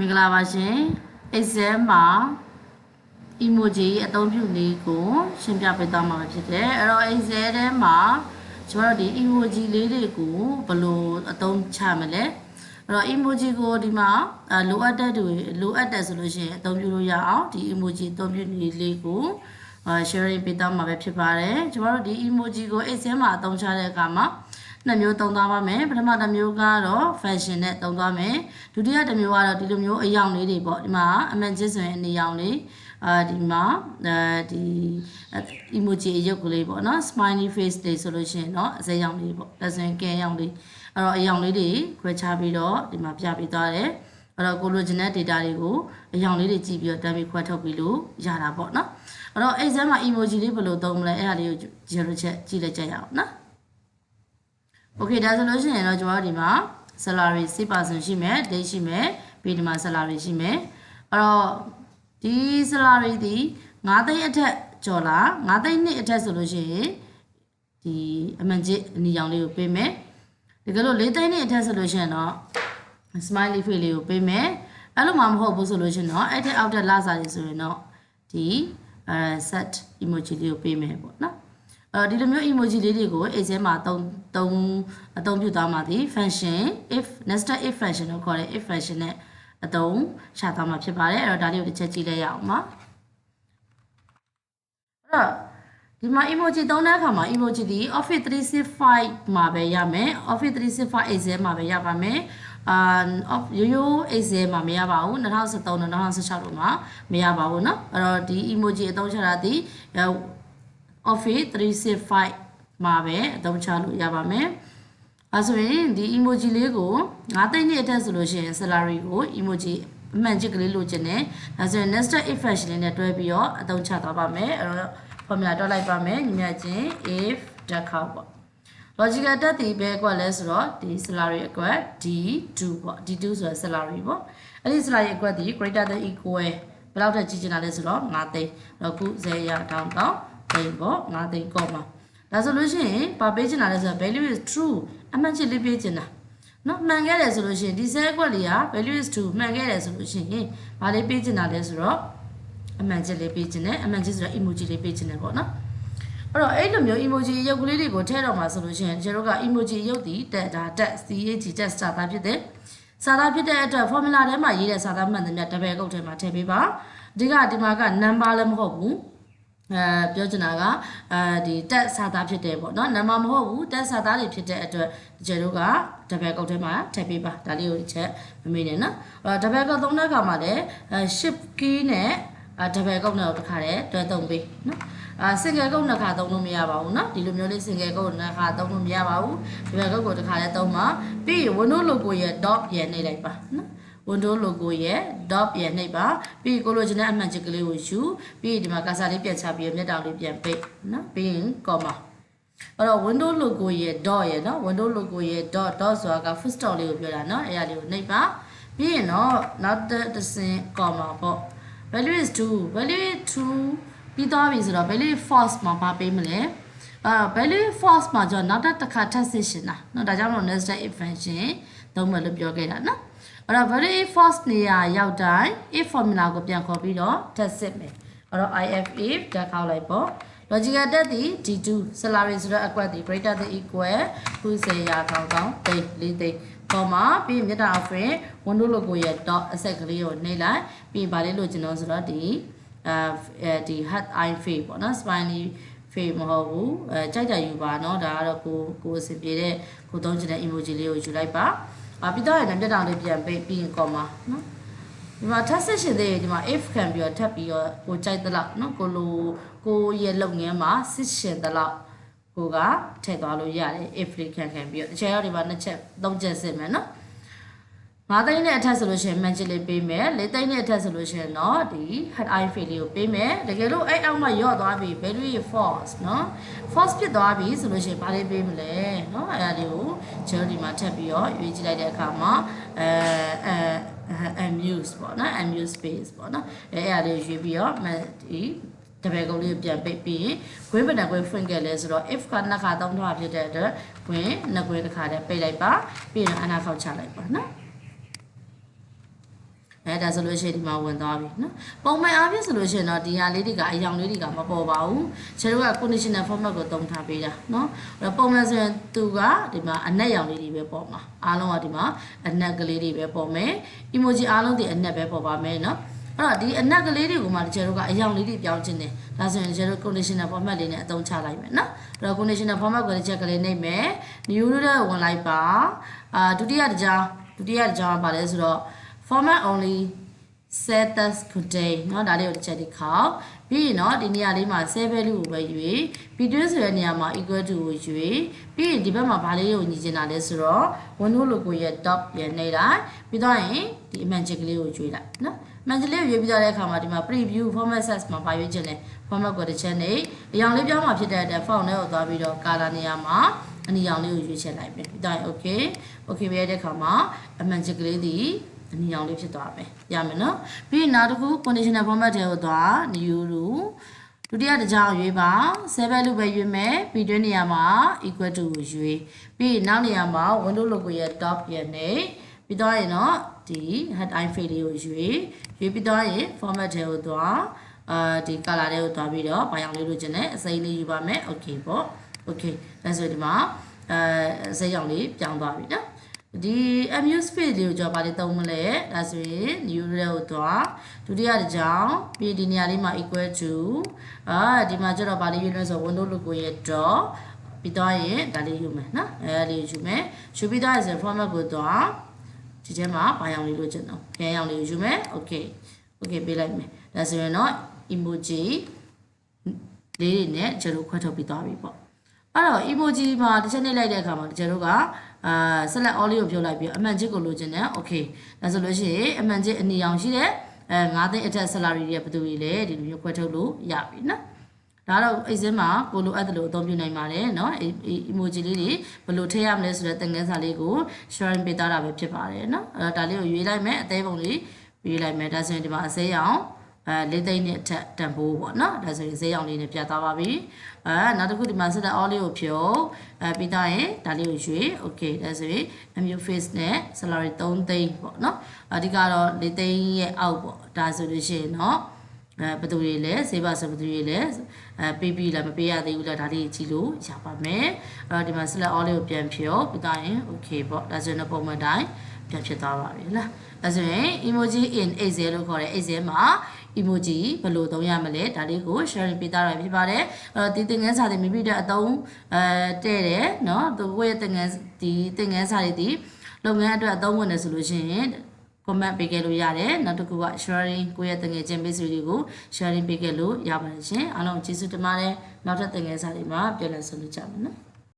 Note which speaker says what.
Speaker 1: မင်္ဂလာပါရှင် exam မှာ emoji အသုံးပြုနည်းကိုရှင်းပြပေးသွားမှာဖြစ်တယ်အဲ့တော့ exam ထဲမှာကျွန်တော်တို့ဒီ emoji လေးတွေကိုဘယ်လိုအသုံးချမလဲအဲ့တော့ emoji ကိုဒီမှာအဲလိုအပ်တဲ့တွေလိုအပ်တယ်ဆိုလို့ရှိရင်အသုံးပြုလို့ရအောင်ဒီ emoji အသုံးပြုနည်းလေးကိုအဲ sharing ပေးသွားမှာပဲဖြစ်ပါတယ်ကျွန်တော်တို့ဒီ emoji ကို exam မှာအသုံးချတဲ့အခါမှာ နှစ်မျိုးသုံးသွားပါမယ်ပထမတစ်မျိုးကတော့ fashion နဲ့သုံးသွားမယ်ဒုတိယတစ်မျိုးကတော့ဒီလိုမျိုးအယောင်လေးတွေပေါ့ဒီမှာအမှန်ချင်းဆိုရင်အနေရောင်လေးအာဒီမှာအဲဒီ emoji အရုပ်ကလေးပေါ့နော် smiley face တွေဆိုလို့ရှိရင်เนาะအစရောင်လေးပေါ့ဒါဆိုရင်ကဲရောင်လေးအဲ့တော့အယောင်လေးတွေခွဲခြားပြီးတော့ဒီမှာပြပေးသွားတယ်အဲ့တော့ကိုလိုချင်တဲ့ data တွေကိုအယောင်လေးတွေကြည့်ပြီးတော့တန်းပြီးခွဲထုတ်ပြီးလို့ရတာပေါ့နော်အဲ့တော့ exam မှာ emoji လေးဘယ်လိုသုံးမလဲအဲ့ဒါလေးကိုဂျယ်လိုချက်ကြည့်လိုက်ကြရအောင်နော် Okay ဒါဆိုလို့ရှိရင်တော့ကျွန်တော်တို့ဒီမှာ salary 6%ရှိမယ် date ရှိမယ်ပြီးဒီမှာ salary ရှိမယ်အဲ့တော့ဒီ salary ဒီ9သိန်းအထက်ကျော်လာ9သိန်းနှစ်အထက်ဆိုလို့ရှိရင်ဒီအမှန်ကြီးအနီရောင်လေးကိုပေးမယ်တကယ်လို့4သိန်းနှစ်အထက်ဆိုလို့ရှိရင်တော့ smiley face လေးကိုပေးမယ်အဲ့လိုမှမဟုတ်ဘူးဆိုလို့ရှိရင်တော့အဲ့ထက်အောက်ထက်လာစားလေးဆိုရင်တော့ဒီအဲ set emoji လေးကိုပေးမယ်ပေါ့နော် အဲဒီလိုမျိုး emoji လေးတွေကို exam မှာသုံးသုံးအသုံးပြုသွားမှာဒီ function if nested if function ကိုခေါ်တယ် if function နဲ့အသုံးရှာသွားမှာဖြစ်ပါတယ်အဲ့တော့ဒါလေးကိုတစ်ချက်ကြည့်လိုက်ရအောင်ပါအဲ့တော့ဒီမှာ emoji သုံးတဲ့အခါမှာ emoji ဒီ Office 365မှာပဲရမယ် Office 365 exam မှာပဲရပါမယ်အာ ရိုးရိုး exam မှာမရပါဘူး2013နဲ့2016တို့မှာမရပါဘူးเนาะအဲ့တော့ဒီ emoji အသုံးချတာဒီ Office 365မှာပဲအသုံးချလို့ရပါမယ်။အဲဆိုရင်ဒီ emoji လေးကို9သိန်းနဲ့အထက်ဆိုလို့ရှိရင် salary ကို emoji အမှန်ချစ်ကလေးလိုချင်တယ်။ဒါဆိုရင် nested if function လေးနဲ့တွဲပြီးတော့အသုံးချသွားပါမယ်။အဲ့တော့ formula တွက်လိုက်ပါမယ်ညီမချင်း if တက်ခေါက်ပေါ့ logical တက်တည်ပဲကွက်လဲဆိုတော့ဒီ salary အကွက် d2 ပေါ့ d2 ဆိုတော့ salary ပေါ့အဲ့ဒီ salary အကွက်ဒီ greater than equal ဘယ်လောက်ထက်ကြီးချင်တာလဲဆိုတော့9သိန်းအဲ့တော့ခု0ရတောင်းတောင်း သိန်းပေါ့9သိန်းကောမှာဒါဆိုလို့ရှိရင်ဘာပေးချင်တာလဲဆိုတော့ value is true အမှန်ချစ်လေးပေးချင်တာနော်မှန်ခဲ့တယ်ဆိုလို့ရှိရင်ဒီ cell ကွက်လေးက value is true မှန်ခဲ့တယ်ဆိုလို့ရှိရင်ဘာလေးပေးချင်တာလဲဆိုတော့အမှန်ချစ်လေးပေးချင်တယ်အမှန်ချစ်ဆိုတော့ emoji လေးပေးချင်တယ်ပေါ့နော်အဲ့တော့အဲ့လိုမျိုး emoji ရုပ်ကလေးတွေကိုထည့်တော့မှာဆိုလို့ရှိရင်ကျွန်တော်တို့က emoji ရုပ်တည်တက်ဒါတက် CAG တက် star တာဖြစ်တယ်စာသားဖြစ်တဲ့အတွက် formula ထဲမှာရေးတဲ့စာသားမှန်တယ်မြတ် double ကုတ်ထဲမှာထည့်ပေးပါအဓိကဒီမှာက number လည်းမဟုတ်ဘူး အဲပြောချင်တာကအဲဒီတက်စာသားဖြစ်တယ်ပေါ့နော်နံပါတ်မဟုတ်ဘူးတက်စာသားတွေဖြစ်တဲ့အတွက်ကျတို့ကဒဘယ်ကုတ်ထဲမှာထည့်ပေးပါဒါလေးကိုချက်မမေ့နဲ့နော်အဲဒဘယ်ကုတ်သုံးတဲ့အခါမှာလည်းအဲ shift key နဲ့အဲဒဘယ်ကုတ်နဲ့တော့တစ်ခါတည်းတွဲသုံးပေးနော်အဲ single ကုတ်နှစ်ခါသုံးလို့မရပါဘူးနော်ဒီလိုမျိုးလေး single ကုတ်နှစ်ခါသုံးလို့မရပါဘူးဒဘယ်ကုတ်ကိုတစ်ခါတည်းသုံးပါပြီး window logo ရဲ့ dot ရနေလိုက်ပါနော် window logo ရဲ့ dot ရဲ့နှိပ်ပါပြီးကိုလိုချင်တဲ့အမှန်ချစ်ကလေးကိုယူပြီးဒီမှာကာစာလေးပြန်ချပြီးမျက်တောင်လေးပြန်ပိတ်เนาะပြီးရင် comma အဲ့တော့ window logo ရဲ့ dot ရဲ့เนาะ window logo ရဲ့ dot dot ဆိုတာက full stop လေးကိုပြောတာเนาะအဲ့ဒါလေးကိုနှိပ်ပါပြီးရင်တော့နောက်တစ်ဆင့် comma ပေါ့ value is 2 value is 2ပြီးသွားပြီဆိုတော့ value false မှာပါပေးမလဲအာ value false မှာကျတော့နောက်တစ်ခါထပ်စစ်ရှင်တာเนาะဒါကြောင့်မလို့ nested if function သုံးမယ်လို့ပြောခဲ့တာเนาะ အဲ့တော့ value false နေရာရောက်တိုင်း if formula ကိုပြန်ခေါ်ပြီးတော့ထပ်စစ်မယ်အဲ့တော့ if if တက်ခေါက်လိုက်ပေါ့ logical တက်သည် d2 salary ဆိုတော့အကွက်သည် greater than equal ခုစေရာထောင်းထောင်းသိလေးသိပေါ်မှာပြီးမြတ်တာအဖင် window logo ရဲ့ dot အဆက်ကလေးကိုနှိပ်လိုက်ပြီးဗာလေးလို့ကျွန်တော်ဆိုတော့ဒီအဲဒီ head eye face ပေါ့နော် spiny face မဟုတ်ဘူးအဲကြိုက်ကြယူပါเนาะဒါကတော့ကိုကိုအဆင်ပြေတဲ့ကိုသုံးချင်တဲ့ emoji လေးကိုယူလိုက်ပါ အာပြီးတော့ရတဲ့တက်တောင်လေးပြန်ပေးပြီးရင်ကောမှာနော်ဒီမှာ test session တွေဒီမှာ if ခံပြီးတော့ထပ်ပြီးတော့ကိုကြိုက်သလောက်နော်ကိုလိုကိုရဲ့လုပ်ငန်းမှာ session သလောက်ကိုကထည့်သွားလို့ရတယ် if လေးခံခံပြီးတော့တစ်ချက်ရောက်ဒီမှာနှစ်ချက်သုံးချက်စစ်မယ်နော် 9သိန်းနဲ့အထက်ဆိုလို့ရှိရင် manchilin ပေးမယ်၄သိန်းနဲ့အထက်ဆိုလို့ရှိရင်တော့ဒီ head eye failure ကိုပေးမယ်တကယ်လို့အဲ့အောက်မှာရော့သွားပြီ value ရေ false เนาะ false ဖြစ်သွားပြီဆိုလို့ရှိရင်ဘာလေးပေးမလဲเนาะအဲ့ဒါလေးကို gel ဒီမှာထပ်ပြီးတော့ရွေးကြည့်လိုက်တဲ့အခါမှာအဲအဲ amuse ပေါ့နော် amuse space ပေါ့နော်အဲ့အဲ့ဒါလေးရွေးပြီးတော့ဒီတပည့်ကုန်းလေးပြန်ပိတ်ပြီးခွင်းပဏကွင်းဖွင့်ခဲ့လဲဆိုတော့ if ကနှစ်ခါသုံးခါဖြစ်တဲ့အတွက်ခွင်းနှစ်ခွင်းတစ်ခါတည်းပိတ်လိုက်ပါပြီးရင်အနာခောက်ချလိုက်ပါနော် အဲဒါဆိုလို့ရှိရင်ဒီမှာဝင်သွားပြီနော်ပုံမှန်အားဖြင့်ဆိုလို့ရှိရင်တော့ဒီဟာလေးတွေကအယောင်လေးတွေကမပေါ်ပါဘူးကျတို့က conditional format ကိုတုံးထားပေးတာနော်အဲ့တော့ပုံမှန်ဆိုရင်သူကဒီမှာအနက်ရောင်လေးတွေပဲပေါ်မှာအားလုံးကဒီမှာအနက်ကလေးတွေပဲပေါ်မယ် emoji အားလုံးဒီအနက်ပဲပေါ်ပါမယ်နော်အဲ့တော့ဒီအနက်ကလေးတွေကိုမှကျတို့ကအယောင်လေးတွေပြောင်းခြင်းတယ်ဒါဆိုရင်ကျတို့ conditional format လေးနဲ့အသုံးချလိုက်မယ်နော်အဲ့တော့ conditional format ကိုတစ်ချက်ကလေးနှိပ်မယ် new လို့တဲ့ဝင်လိုက်ပါအာဒုတိယတစ်ကြောင်းဒုတိယတစ်ကြောင်းကပါလဲဆိုတော့ format only status contain เนาะဒါလေးကိုတစ်ချက်ဒီခေါက်ပြီးရင်เนาะဒီနေရာလေးမှာ save value ကိုပဲယူပြီး between ဆိုတဲ့နေရာမှာ equal to ကိုယူပြီးရင်ဒီဘက်မှာဘာလေးကိုညီချင်တာလဲဆိုတော့ window logo ရဲ့ top ရဲ့နေလိုက်ပြီးတော့ရင်ဒီ image ကလေးကိုရွေးလိုက်เนาะ image လေးကိုရွေးပြီးတော့တဲ့အခါမှာဒီမှာ preview format size မှာပါရွေးချင်တယ် format ကိုတစ်ချက်နေအရောင်လေးပြောင်းမှာဖြစ်တဲ့အတွက် font လေးကိုသွားပြီးတော့ color နေရာမှာအနီရောင်လေးကိုရွေးချက်လိုက်ပြီပြီးတော့ရင် okay okay ပြရတဲ့အခါမှာ image ကလေးဒီ အနီရောင်လေးဖြစ်သွားမယ်ရမယ်နော်ပြီးရင်နောက်တစ်ခု conditional format တွေကိုသွား new လို့ဒုတိယတစ်ကြောင်းရွေးပါ7လို့ပဲရွေးမယ်ပြီးတွင်းနေရာမှာ equal to ကိုရွေးပြီးရင်နောက်နေရာမှာ window logo ရဲ့ top ရဲ့နေပြီးတော့ရင်တော့ဒီ headline field လေးကိုရွေးရွေးပြီးတော့ရင် format တွေကိုသွားအာဒီ color တွေကိုသွားပြီးတော့ဘာရောင်လေးလိုချင်တဲ့အစိမ်းလေးယူပါမယ် okay ပေါ့ okay ဒါဆိုဒီမှာအဲအစိမ်းရောင်လေးပြောင်းသွားပြီနော် ဒီ amuse space လေးကိုကြောပါလေးသုံးမလဲဒါဆိုရင် new လေးကိုသွားဒုတိယတစ်ကြောင်းပြီးဒီနေရာလေးမှာ equal to အာဒီမှာကျတော့ဗာလေးယူလို့ဆို window logo ရဲ့ dot ပြီးတော့ရင်ဒါလေးယူမယ်နော်အဲလေးယူမယ်ယူပြီးတော့ဆို format ကိုသွားဒီထဲမှာဘာရောင်လေးလိုချင်တော့ခရမ်းရောင်လေးကိုယူမယ် okay okay ပေးလိုက်မယ်ဒါဆိုရင်တော့ emoji လေးတွေနဲ့ကျွန်တော်ခွဲထုတ်ပြီးသွားပြီပေါ့ အဲ့တော့ emoji မှာတစ်ချက်နှိပ်လိုက်တဲ့အခါမှာကျွန်တော်ကအာ select all လေးကိုဖြုတ်လိုက်ပြီးအမှန်ချစ်ကိုလိုချင်တယ် okay ဒါဆိုလို့ရှိရင်အမှန်ချစ်အနီအောင်ရှိတဲ့အဲ9သိန်းအထက် salary တွေကဘယ်သူတွေလဲဒီလိုမျိုးခွဲထုတ်လို့ရပြီနော်ဒါတော့အိတ်စင်းမှာကိုလိုအပ်တယ်လို့အသုံးပြုနိုင်ပါတယ်เนาะ emoji လေးတွေဘယ်လိုထည့်ရမလဲဆိုတဲ့သင်ခန်းစာလေးကို sharing ပေးထားတာပဲဖြစ်ပါတယ်เนาะအဲ့တော့ဒါလေးကိုရွေးလိုက်မယ်အသေးပုံလေးရွေးလိုက်မယ်ဒါဆိုရင်ဒီမှာအစိမ်းရောင် အဲလေးသိန်းနဲ့အထက်တန်ဖိုးပေါ့နော်ဒါဆိုရင်ဈေးရောင်လေးနဲ့ပြသွားပါပြီအဲနောက်တစ်ခုဒီမှာဆက်တဲ့ all လေးကိုဖြုတ်အဲပြီးသားရင်ဒါလေးကိုရွေ okay ဒါဆိုရင် mu face နဲ့ salary 3သိန်းပေါ့နော်အဓိကတော့လေးသိန်းရဲ့အောက်ပေါ့ဒါဆိုလို့ရှိရင်တော့အဲဘသူတွေလဲဈေးပါဆိုဘသူတွေလဲအဲပေးပြီးလားမပေးရသေးဘူးလားဒါလေးကြည့်လို့ရပါမယ်အဲ့တော့ဒီမှာ select all လေးကိုပြန်ဖြုတ်ပြီးသားရင် okay ပေါ့ဒါဆိုရင်တော့ပုံမှန်တိုင်းပြန်ဖြစ်သွားပါပြီလားဒါဆိုရင် emoji in excel လို့ခေါ်တဲ့ excel မှာ emoji ဘယ်လိုသုံးရမလဲဒါလေးကို sharing ပေးထားရဖြစ်ပါတယ်အဲ့တော့ဒီသင်ခန်းစာတွေမိမိတို့အသုံးအဲတဲ့တယ်เนาะသူကိုယ့်ရဲ့သင်ခန်းဒီသင်ခန်းစာတွေဒီလုပ်ငန်းအတွက်အသုံးဝင်တယ်ဆိုလို့ရှိရင် comment ပေးခဲ့လို့ရတယ်နောက်တစ်ခုက sharing ကိုယ့်ရဲ့သင်ငယ်ချင်းမိတ်ဆွေတွေကို sharing ပေးခဲ့လို့ရပါတယ်ရှင်အားလုံးကျေးဇူးတင်ပါတယ်နောက်ထပ်သင်ငယ်စာတွေမှာပြန်လည်ဆုံတွေ့ကြမယ်နော်